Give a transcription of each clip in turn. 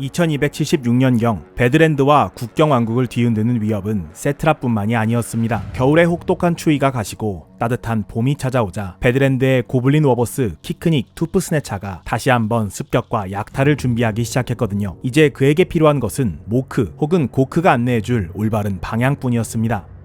2276년경 베드랜드와 국경왕국을 뒤흔드는 위협은 세트라뿐만이 아니었습니다. 겨울에 혹독한 추위가 가시고 따뜻한 봄이 찾아오자 베드랜드의 고블린 워버스 키크닉 투프스네차가 다시 한번 습격과 약탈을 준비하기 시작했거든요. 이제 그에게 필요한 것은 모크 혹은 고크가 안내해줄 올바른 방향뿐이었습니다.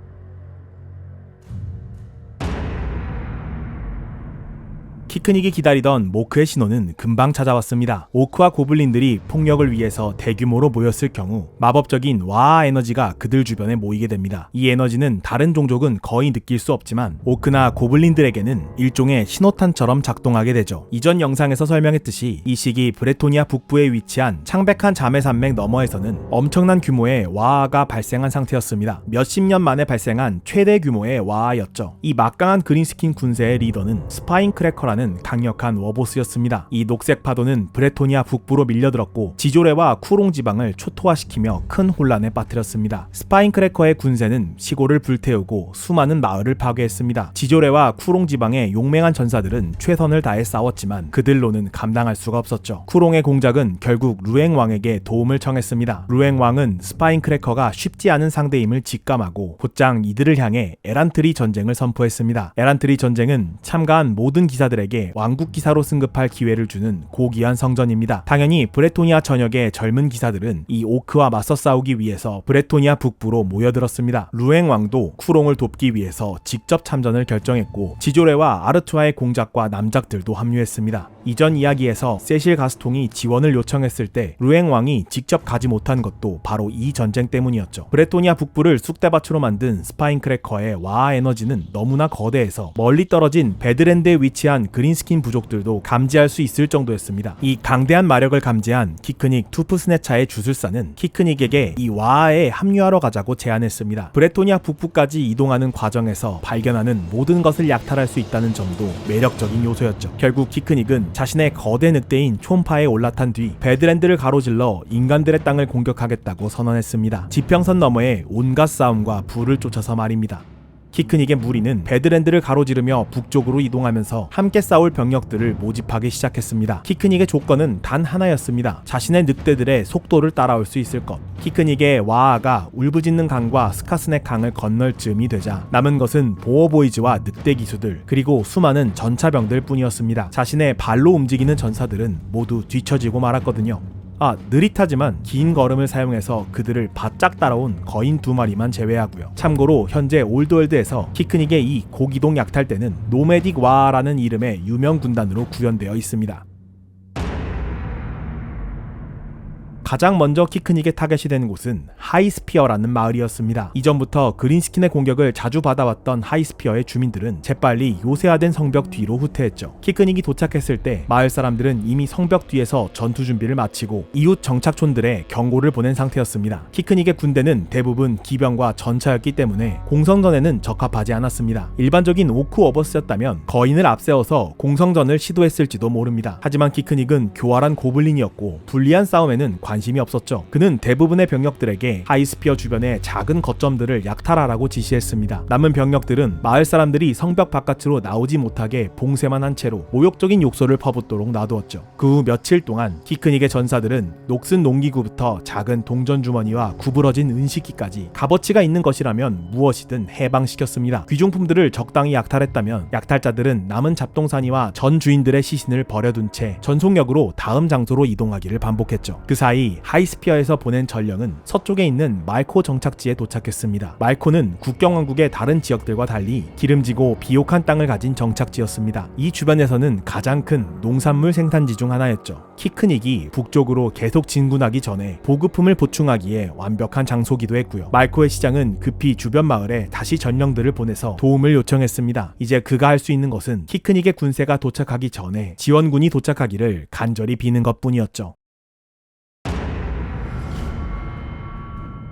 키크닉이 기다리던 모크의 신호는 금방 찾아왔습니다. 오크와 고블린들이 폭력을 위해서 대규모로 모였을 경우 마법적인 와아 에너지가 그들 주변에 모이게 됩니다. 이 에너지는 다른 종족은 거의 느낄 수 없지만 오크나 고블린들에게는 일종의 신호탄처럼 작동하게 되죠. 이전 영상에서 설명했듯이 이 시기 브레토니아 북부에 위치한 창백한 자매산맥 너머에서는 엄청난 규모의 와아가 발생한 상태였습니다. 몇십 년 만에 발생한 최대 규모의 와아였죠. 이 막강한 그린스킨 군세의 리더는 스파인 크래커라는 강력한 워보스였습니다. 이 녹색 파도는 브레토니아 북부로 밀려들었고 지조레와 쿠롱 지방을 초토화시키며 큰 혼란에 빠뜨렸습니다. 스파인 크래커의 군세는 시골을 불태우고 수많은 마을을 파괴했습니다. 지조레와 쿠롱 지방의 용맹한 전사들은 최선을 다해 싸웠지만 그들로는 감당할 수가 없었죠. 쿠롱의 공작은 결국 루엥 왕에게 도움을 청했습니다. 루엥 왕은 스파인 크래커가 쉽지 않은 상대임을 직감하고 곧장 이들을 향해 에란트리 전쟁을 선포했습니다. 에란트리 전쟁은 참가한 모든 기사들에게 왕국 기사로 승급할 기회를 주는 고귀한 성전입니다. 당연히 브레토니아 전역의 젊은 기사들은 이 오크와 맞서 싸우기 위해서 브레토니아 북부로 모여들었습니다. 루엥 왕도 쿠롱을 돕기 위해서 직접 참전을 결정했고 지조레와 아르투아의 공작과 남작들도 합류했습니다. 이전 이야기에서 세실 가스통이 지원을 요청했을 때 루엥 왕이 직접 가지 못한 것도 바로 이 전쟁 때문이었죠. 브레토니아 북부를 쑥대밭으로 만든 스파인 크래커의 와아 에너지는 너무나 거대해서 멀리 떨어진 베드랜드에 위치한 그 린스킨 부족들도 감지할 수 있을 정도였습니다. 이 강대한 마력을 감지한 키크닉 투프스네차의 주술사는 키크닉에게 이 와아에 합류하러 가자고 제안했습니다. 브레토니아 북부까지 이동하는 과정에서 발견하는 모든 것을 약탈할 수 있다는 점도 매력적인 요소였죠. 결국 키크닉은 자신의 거대 늑대인 촌파에 올라탄 뒤 베드랜드를 가로질러 인간들의 땅을 공격하겠다고 선언했습니다. 지평선 너머에 온갖 싸움과 불을 쫓아서 말입니다. 키크닉의 무리는 베드랜드를 가로지르며 북쪽으로 이동하면서 함께 싸울 병력들을 모집하기 시작했습니다. 키크닉의 조건은 단 하나였습니다. 자신의 늑대들의 속도를 따라올 수 있을 것. 키크닉의 와아가 울부짖는 강과 스카스넥 강을 건널 즈음이 되자 남은 것은 보어보이즈와 늑대 기수들 그리고 수많은 전차병들 뿐이었습니다. 자신의 발로 움직이는 전사들은 모두 뒤처지고 말았거든요. 아, 느릿하지만 긴 걸음을 사용해서 그들을 바짝 따라온 거인 두 마리만 제외하고요. 참고로 현재 올드월드에서 키크닉의 이 고기동 약탈대는 노메딕 와라는 이름의 유명 군단으로 구현되어 있습니다. 가장 먼저 키크닉의 타겟이 된 곳은 하이스피어라는 마을이었습니다. 이전부터 그린스킨의 공격을 자주 받아왔던 하이스피어의 주민들은 재빨리 요새화된 성벽 뒤로 후퇴했죠. 키크닉이 도착했을 때 마을 사람들은 이미 성벽 뒤에서 전투 준비를 마치고 이웃 정착촌들에 경고를 보낸 상태였습니다. 키크닉의 군대는 대부분 기병과 전차였기 때문에 공성전에는 적합하지 않았습니다. 일반적인 오크 어버스였다면 거인을 앞세워서 공성전을 시도했을지도 모릅니다. 하지만 키크닉은 교활한 고블린이었고 불리한 싸움에는 관 심이 없었죠. 그는 대부분의 병력들에게 하이스피어 주변의 작은 거점들을 약탈하라고 지시했습니다. 남은 병력들은 마을 사람들이 성벽 바깥으로 나오지 못하게 봉쇄만 한 채로 모욕적인 욕설을 퍼붓도록 놔두었죠. 그 후 며칠 동안 키크닉의 전사들은 녹슨 농기구부터 작은 동전 주머니와 구부러진 은식기까지 값어치가 있는 것이라면 무엇이든 해방시켰습니다. 귀중품들을 적당히 약탈했다면 약탈자들은 남은 잡동사니와 전 주인들의 시신을 버려둔 채 전속력으로 다음 장소로 이동하기를 반복했죠. 그 사이 하이스피어에서 보낸 전령은 서쪽에 있는 말코 정착지에 도착했습니다. 말코는 국경왕국의 다른 지역들과 달리 기름지고 비옥한 땅을 가진 정착지였습니다. 이 주변에서는 가장 큰 농산물 생산지 중 하나였죠. 키크닉이 북쪽으로 계속 진군하기 전에 보급품을 보충하기에 완벽한 장소기도 했고요. 말코의 시장은 급히 주변 마을에 다시 전령들을 보내서 도움을 요청했습니다. 이제 그가 할 수 있는 것은 키크닉의 군세가 도착하기 전에 지원군이 도착하기를 간절히 비는 것뿐이었죠.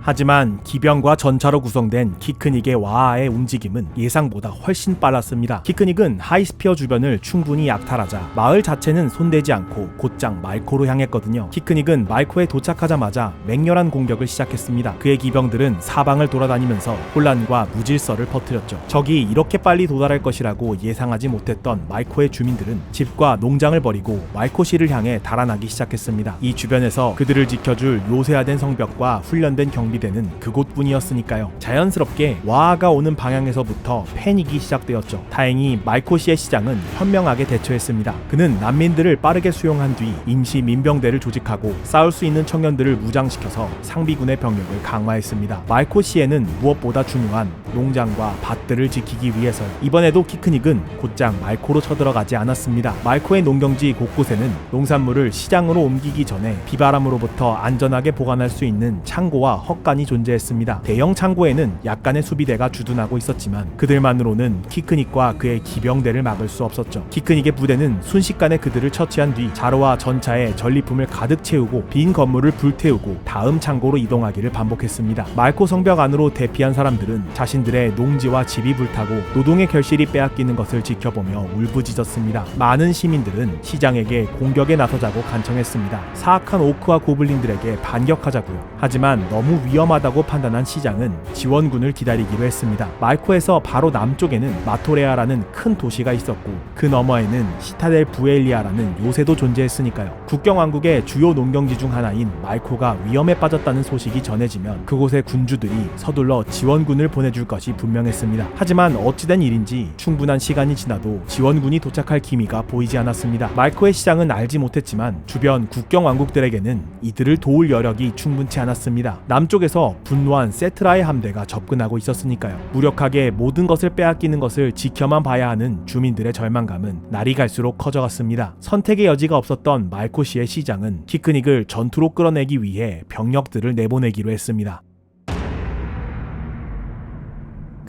하지만 기병과 전차로 구성된 키크닉의 와아의 움직임은 예상보다 훨씬 빨랐습니다. 키크닉은 하이스피어 주변을 충분히 약탈하자 마을 자체는 손대지 않고 곧장 말코로 향했거든요. 키크닉은 말코에 도착하자마자 맹렬한 공격을 시작했습니다. 그의 기병들은 사방을 돌아다니면서 혼란과 무질서를 퍼뜨렸죠. 적이 이렇게 빨리 도달할 것이라고 예상하지 못했던 말코의 주민들은 집과 농장을 버리고 말코시를 향해 달아나기 시작했습니다. 이 주변에서 그들을 지켜줄 요새화된 성벽과 훈련된 경 비대는 그곳뿐이었으니까요. 자연스럽게 와아가 오는 방향에서부터 패닉이 시작되었죠. 다행히 말코시의 시장은 현명하게 대처했습니다. 그는 난민들을 빠르게 수용한 뒤 임시 민병대를 조직하고 싸울 수 있는 청년들을 무장시켜서 상비군의 병력을 강화했습니다. 말코시에는 무엇보다 중요한 농장과 밭들을 지키기 위해서 이번에도 키크닉은 곧장 말코로 쳐들어가지 않았습니다. 말코의 농경지 곳곳에는 농산물을 시장으로 옮기기 전에 비바람으로부터 안전하게 보관할 수 있는 창고와 헛 간이 존재했습니다. 대형 창고에는 약간의 수비대가 주둔하고 있었지만 그들만으로는 키크닉과 그의 기병대를 막을 수 없었죠. 키크닉의 부대는 순식간에 그들을 처치한 뒤 자루와 전차에 전리품을 가득 채우고 빈 건물을 불태우고 다음 창고로 이동하기를 반복했습니다. 말코 성벽 안으로 대피한 사람들은 자신들의 농지와 집이 불타고 노동의 결실이 빼앗기는 것을 지켜보며 울부짖었습니다. 많은 시민들은 시장에게 공격에 나서자고 간청했습니다. 사악한 오크와 고블린들에게 반격하자고요. 하지만 너무 위 험하다고 판단한 시장은 지원군을 기다리기로 했습니다. 말코에서 바로 남쪽에는 마토레아라는 큰 도시가 있었고 그 너머에는 시타델 부엘리아라는 요새도 존재했으니까요. 국경왕국의 주요 농경지 중 하나인 말코가 위험에 빠졌다는 소식이 전해지면 그곳의 군주들이 서둘러 지원군을 보내줄 것이 분명했습니다. 하지만 어찌된 일인지 충분한 시간이 지나도 지원군이 도착할 기미가 보이지 않았습니다. 말코의 시장은 알지 못했지만 주변 국경 왕국들에게는 이들을 도울 여력이 충분치 않았습니다. 남쪽 에서 분노한 세트라의 함대가 접근하고 있었으니까요. 무력하게 모든 것을 빼앗기는 것을 지켜만 봐야 하는 주민들의 절망감은 날이 갈수록 커져갔습니다. 선택의 여지가 없었던 말코시의 시장은 키크닉을 전투로 끌어내기 위해 병력들을 내보내기로 했습니다.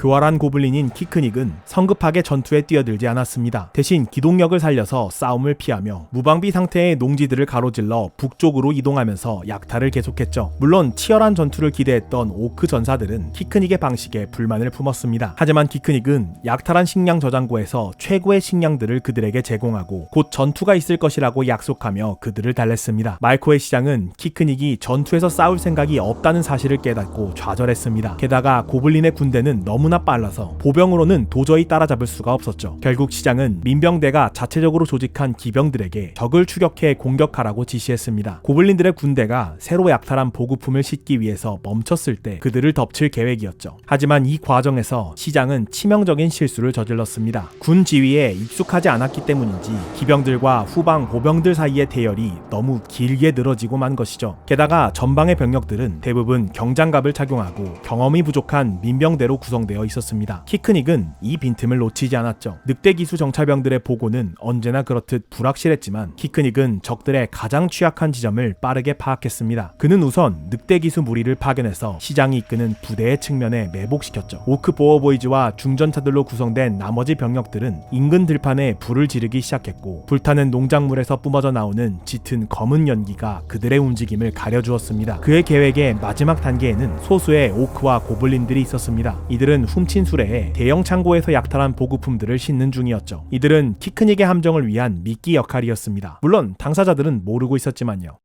교활한 고블린인 키크닉은 성급하게 전투에 뛰어들지 않았습니다. 대신 기동력을 살려서 싸움을 피하며 무방비 상태의 농지들을 가로질러 북쪽으로 이동하면서 약탈을 계속했죠. 물론 치열한 전투를 기대했던 오크 전사들은 키크닉의 방식에 불만을 품었습니다. 하지만 키크닉은 약탈한 식량 저장고에서 최고의 식량들을 그들에게 제공하고 곧 전투가 있을 것이라고 약속하며 그들을 달랬습니다. 말코의 시장은 키크닉이 전투에서 싸울 생각이 없다는 사실을 깨닫고 좌절했습니다. 게다가 고블린의 군대는 너무나 빨라서 보병으로는 도저히 따라잡을 수가 없었죠. 결국 시장은 민병대가 자체적으로 조직한 기병들에게 적을 추격해 공격하라고 지시했습니다. 고블린들의 군대가 새로 약탈한 보급품을 싣기 위해서 멈췄을 때 그들을 덮칠 계획이었죠. 하지만 이 과정에서 시장은 치명적인 실수를 저질렀습니다. 군 지휘에 익숙하지 않았기 때문인지 기병들과 후방 보병들 사이의 대열이 너무 길게 늘어지고 만 것이죠. 게다가 전방의 병력들은 대부분 경장갑을 착용하고 경험이 부족한 민병대로 구성 되어 있었습니다. 키크닉은 이 빈틈을 놓치지 않았죠. 늑대 기수 정찰병들의 보고는 언제나 그렇듯 불확실했지만 키크닉은 적들의 가장 취약한 지점을 빠르게 파악했습니다. 그는 우선 늑대 기수 무리를 파견해서 시장이 이끄는 부대의 측면에 매복시켰죠. 오크 보어보이즈와 중전차들로 구성된 나머지 병력들은 인근 들판에 불을 지르기 시작했고 불타는 농작물에서 뿜어져 나오는 짙은 검은 연기가 그들의 움직임을 가려주었습니다. 그의 계획의 마지막 단계에는 소수의 오크와 고블린들이 있었습니다. 이들은 훔친 수레에 대형 창고에서 약탈한 보급품들을 싣는 중이었죠. 이들은 키크닉의 함정을 위한 미끼 역할이었습니다. 물론 당사자들은 모르고 있었지만요.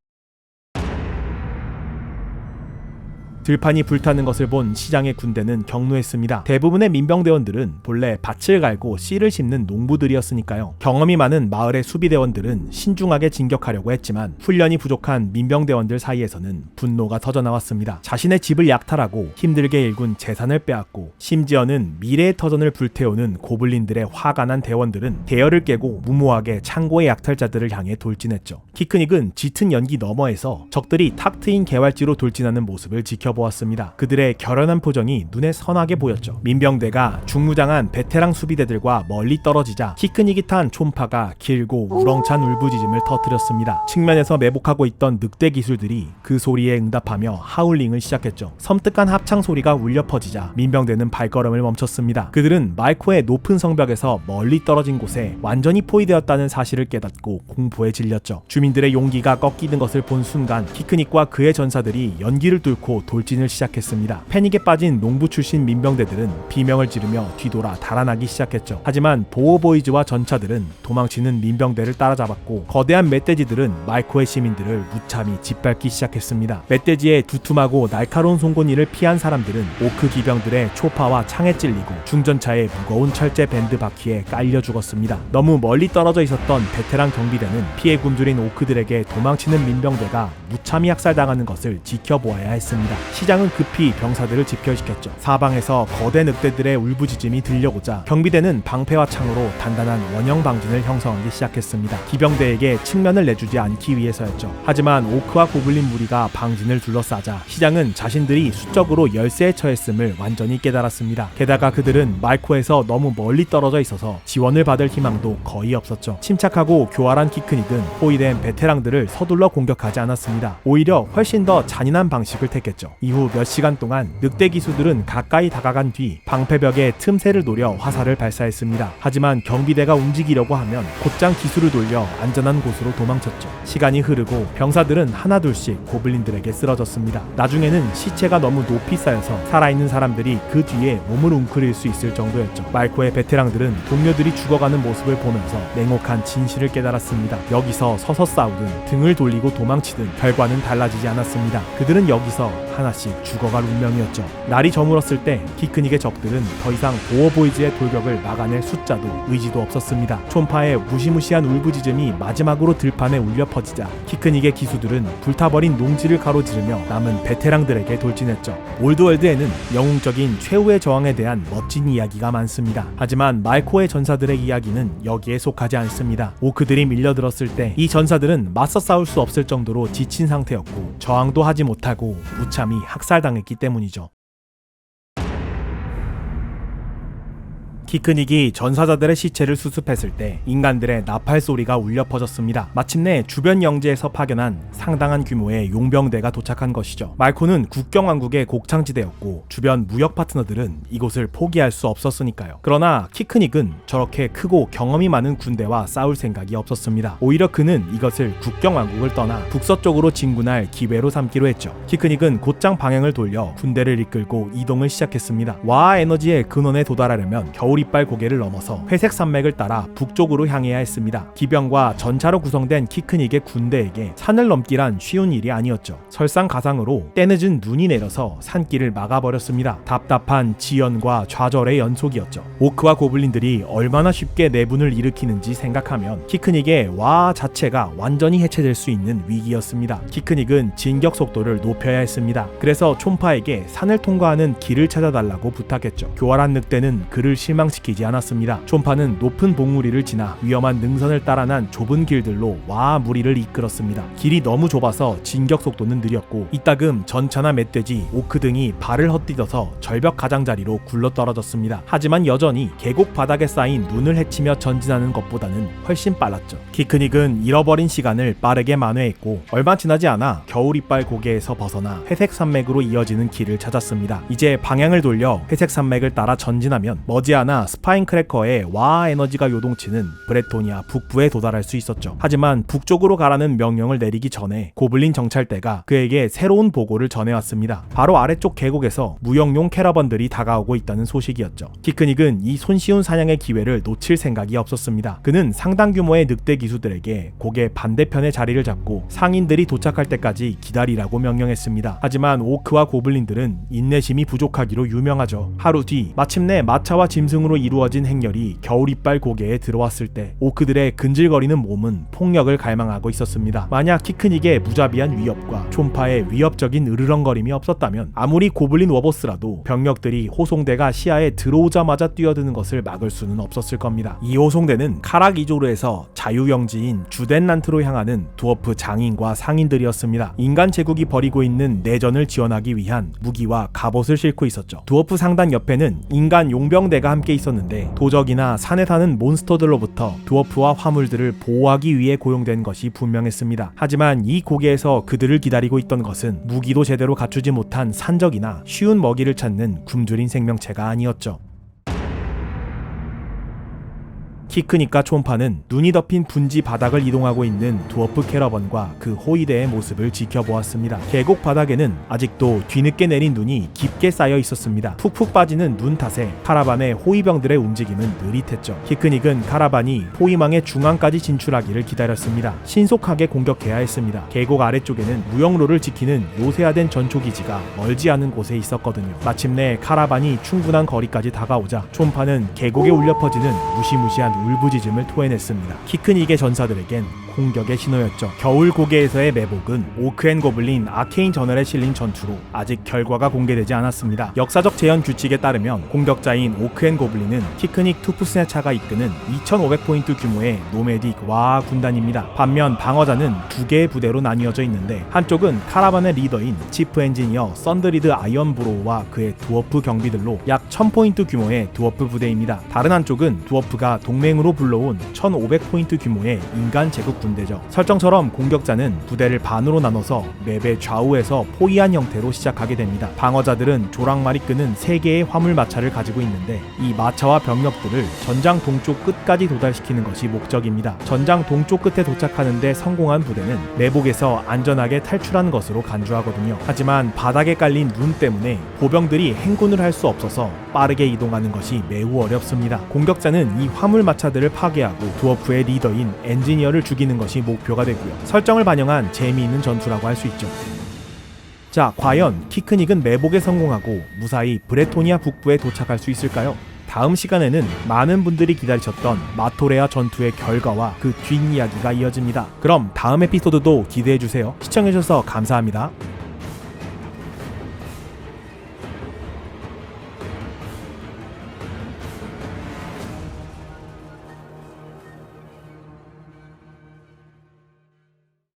들판이 불타는 것을 본 시장의 군대는 경노했습니다. 대부분의 민병대원들은 본래 밭을 갈고 씨를 심는 농부들이었으니까요. 경험이 많은 마을의 수비대원들은 신중하게 진격하려고 했지만 훈련이 부족한 민병대원들 사이에서는 분노가 터져나왔습니다. 자신의 집을 약탈하고 힘들게 일군 재산을 빼앗고 심지어는 미래의 터전을 불태우는 고블린들의 화가 난 대원들은 대열을 깨고 무모하게 창고의 약탈자들을 향해 돌진했죠. 키크닉은 짙은 연기 너머에서 적들이 탁 트인 개활지로 돌진하는 모습을 지켜보 았습니다. 그들의 결연한 표정이 눈에 선하게 보였죠. 민병대가 중무장한 베테랑 수비대들과 멀리 떨어지자 키크닉이 탄 촌파가 길고 우렁찬 울부짖음을 터뜨렸습니다. 측면에서 매복하고 있던 늑대 기술들이 그 소리에 응답하며 하울링을 시작했죠. 섬뜩한 합창 소리가 울려 퍼지자 민병대는 발걸음을 멈췄습니다. 그들은 말코의 높은 성벽에서 멀리 떨어진 곳에 완전히 포위되었다는 사실을 깨닫고 공포에 질렸죠. 주민들의 용기가 꺾이는 것을 본 순간 키크닉과 그의 전사들이 연기를 뚫고 돌 돌진을 시작했습니다. 패닉에 빠진 농부 출신 민병대들은 비명을 지르며 뒤돌아 달아나기 시작했죠. 하지만 보호보이즈와 전차들은 도망치는 민병대를 따라잡았고 거대한 멧돼지들은 말코의 시민들을 무참히 짓밟기 시작했습니다. 멧돼지의 두툼하고 날카로운 송곳니를 피한 사람들은 오크 기병들의 초파와 창에 찔리고 중전차의 무거운 철제 밴드 바퀴에 깔려 죽었습니다. 너무 멀리 떨어져 있었던 베테랑 경비대는 피해 굶주린 오크들에게 도망치는 민병대가 무참히 학살당하는 것을 지켜보아야 했습니다. 시장은 급히 병사들을 집결시켰죠. 사방에서 거대 늑대들의 울부짖음이 들려오자 경비대는 방패와 창으로 단단한 원형 방진을 형성하기 시작했습니다. 기병대에게 측면을 내주지 않기 위해서였죠. 하지만 오크와 고블린 무리가 방진을 둘러싸자 시장은 자신들이 수적으로 열세에 처했음을 완전히 깨달았습니다. 게다가 그들은 말코에서 너무 멀리 떨어져 있어서 지원을 받을 희망도 거의 없었죠. 침착하고 교활한 키크닉은 호위된 베테랑들을 서둘러 공격하지 않았습니다. 오히려 훨씬 더 잔인한 방식을 택했죠. 이후 몇 시간 동안 늑대 기수들은 가까이 다가간 뒤 방패벽에 틈새를 노려 화살을 발사했습니다. 하지만 경비대가 움직이려고 하면 곧장 기수를 돌려 안전한 곳으로 도망쳤죠. 시간이 흐르고 병사들은 하나둘씩 고블린들에게 쓰러졌습니다. 나중에는 시체가 너무 높이 쌓여서 살아있는 사람들이 그 뒤에 몸을 웅크릴 수 있을 정도였죠. 말코의 베테랑들은 동료들이 죽어가는 모습을 보면서 냉혹한 진실을 깨달았습니다. 여기서 서서 싸우든 등을 돌리고 도망치든 결과는 달라지지 않았습니다. 그들은 여기서 하나 씩 죽어갈 운명이었죠. 날이 저물었을 때 피크닉의 적들은 더 이상 보어보이즈의 돌격을 막아낼 숫자도 의지도 없었습니다. 촌파의 무시무시한 울부짖음이 마지막으로 들판에 울려 퍼지자 피크닉의 기수들은 불타버린 농지를 가로지르며 남은 베테랑들에게 돌진했죠. 올드월드에는 영웅적인 최후의 저항에 대한 멋진 이야기가 많습니다. 하지만 말코의 전사들의 이야기는 여기에 속하지 않습니다. 오크들이 밀려들었을 때 이 전사들은 맞서 싸울 수 없을 정도로 지친 상태였고 저항도 하지 못하고 무참히 학살당했기 때문이죠. 키크닉이 전사자들의 시체를 수습했을 때 인간들의 나팔 소리가 울려 퍼졌습니다. 마침내 주변 영지에서 파견한 상당한 규모의 용병대가 도착한 것이죠. 말코는 국경왕국의 곡창지대였고 주변 무역 파트너들은 이곳을 포기할 수 없었으니까요. 그러나 키크닉은 저렇게 크고 경험이 많은 군대와 싸울 생각이 없었습니다. 오히려 그는 이것을 국경왕국을 떠나 북서쪽으로 진군할 기회로 삼기로 했죠. 키크닉은 곧장 방향을 돌려 군대를 이끌고 이동을 시작했습니다. 와 에너지의 근원에 도달하려면 겨울 이빨 고개를 넘어서 회색 산맥을 따라 북쪽으로 향해야 했습니다. 기병과 전차로 구성된 키 큰 이게 군대에게 산을 넘기란 쉬운 일이 아니었죠. 설상가상으로 때늦은 눈이 내려서 산길을 막아버렸습니다. 답답한 지연과 좌절의 연속이었죠. 오크와 고블린들이 얼마나 쉽게 내분을 일으키는지 생각하면 키크닉의 와 자체가 완전히 해체될 수 있는 위기였습니다. 키크닉은 진격 속도를 높여야 했습니다. 그래서 촌파에게 산을 통과하는 길을 찾아달라고 부탁했죠. 교활한 늑대는 그를 실망 시키지 않았습니다. 촌파는 높은 봉우리를 지나 위험한 능선을 따라 난 좁은 길들로 와 무리를 이끌었습니다. 길이 너무 좁아서 진격 속도는 느렸고 이따금 전차나 멧돼지, 오크 등이 발을 헛디뎌서 절벽 가장자리로 굴러 떨어졌습니다. 하지만 여전히 계곡 바닥에 쌓인 눈을 헤치며 전진하는 것보다는 훨씬 빨랐죠. 키크닉은 잃어버린 시간을 빠르게 만회했고 얼마 지나지 않아 겨울 이빨 고개에서 벗어나 회색 산맥으로 이어지는 길을 찾았습니다. 이제 방향을 돌려 회색 산맥을 따라 전진하면 머지않아 스파인 크래커의 와 에너지가 요동치는 브레토니아 북부에 도달할 수 있었죠. 하지만 북쪽으로 가라는 명령을 내리기 전에 고블린 정찰대가 그에게 새로운 보고를 전해왔습니다. 바로 아래쪽 계곡에서 무역용 캐러번들이 다가오고 있다는 소식이었죠. 키크닉은 이 손쉬운 사냥의 기회를 놓칠 생각이 없었습니다. 그는 상당 규모의 늑대 기수들에게 고개 반대편의 자리를 잡고 상인들이 도착할 때까지 기다리라고 명령했습니다. 하지만 오크와 고블린들은 인내심이 부족하기로 유명하죠. 하루 뒤 마침내 마차와 짐승으로 이루어진 행렬이 겨울 이빨 고개에 들어왔을 때 오크들의 근질거리는 몸은 폭력을 갈망하고 있었습니다. 만약 키크닉의 무자비한 위협과 촌파의 위협적인 으르렁거림이 없었다면 아무리 고블린 워보스라도 병력들이 호송대가 시야에 들어오자마자 뛰어드는 것을 막을 수는 없었을 겁니다. 이 호송대는 카락 이조르에서 자유영지인 주덴란트로 향하는 두어프 장인과 상인들이었습니다. 인간 제국이 벌이고 있는 내전을 지원하기 위한 무기와 갑옷을 싣고 있었죠. 두어프 상단 옆에는 인간 용병대가 함께 있었는데 도적이나 산에 사는 몬스터들로부터 두어프와 화물들을 보호하기 위해 고용된 것이 분명했습니다. 하지만 이 고개에서 그들을 기다리고 있던 것은 무기도 제대로 갖추지 못한 산적이나 쉬운 먹이를 찾는 굶주린 생명체가 아니었죠. 키 크니까 촌파는 눈이 덮인 분지 바닥을 이동하고 있는 두어프 캐러번과 그 호위대의 모습을 지켜보았습니다. 계곡 바닥에는 아직도 뒤늦게 내린 눈이 깊게 쌓여 있었습니다. 푹푹 빠지는 눈 탓에 카라반의 호위병들의 움직임은 느릿했죠. 키크닉은 카라반이 호위망의 중앙까지 진출하기를 기다렸습니다. 신속하게 공격해야 했습니다. 계곡 아래쪽에는 무역로를 지키는 요새화된 전초기지가 멀지 않은 곳에 있었거든요. 마침내 카라반이 충분한 거리까지 다가오자 촌파는 계곡에 울려 퍼지는 무시무시한 울부짖음을 토해냈습니다. 키 큰 이게 전사들에겐 공격의 신호였죠. 겨울 고개에서의 매복은 오크앤 고블린 아케인 저널에 실린 전투로 아직 결과가 공개되지 않았습니다. 역사적 재현 규칙에 따르면 공격자인 오크앤 고블린은 티크닉 투푸스네차가 이끄는 2,500포인트 규모의 노메딕 와 군단입니다. 반면 방어자는 두 개의 부대로 나뉘어져 있는데 한쪽은 카라반의 리더인 치프 엔지니어 썬드리드 아이언 브로우와 그의 두어프 경비들로 약 1000포인트 규모의 두어프 부대입니다. 다른 한쪽은 두어프가 동맹으로 불러온 1500포인트 규모의 인간 제국 군 대죠. 설정처럼 공격자는 부대를 반으로 나눠서 맵의 좌우에서 포위한 형태로 시작하게 됩니다. 방어자들은 조랑말이 끄는 3개의 화물 마차를 가지고 있는데 이 마차와 병력들을 전장 동쪽 끝까지 도달시키는 것이 목적입니다. 전장 동쪽 끝에 도착하는데 성공한 부대는 매복에서 안전하게 탈출한 것으로 간주하거든요. 하지만 바닥에 깔린 눈 때문에 보병들이 행군을 할 수 없어서 빠르게 이동하는 것이 매우 어렵습니다. 공격자는 이 화물 마차들을 파괴하고 두어프의 리더인 엔지니어를 죽이는 것이 목표가 되고요. 설정을 반영한 재미있는 전투라고 할 수 있죠. 자, 과연 키크닉은 매복에 성공하고 무사히 브레토니아 북부에 도착할 수 있을까요? 다음 시간에는 많은 분들이 기다리셨던 마토레아 전투의 결과와 그 뒷이야기가 이어집니다. 그럼 다음 에피소드도 기대해주세요. 시청해주셔서 감사합니다.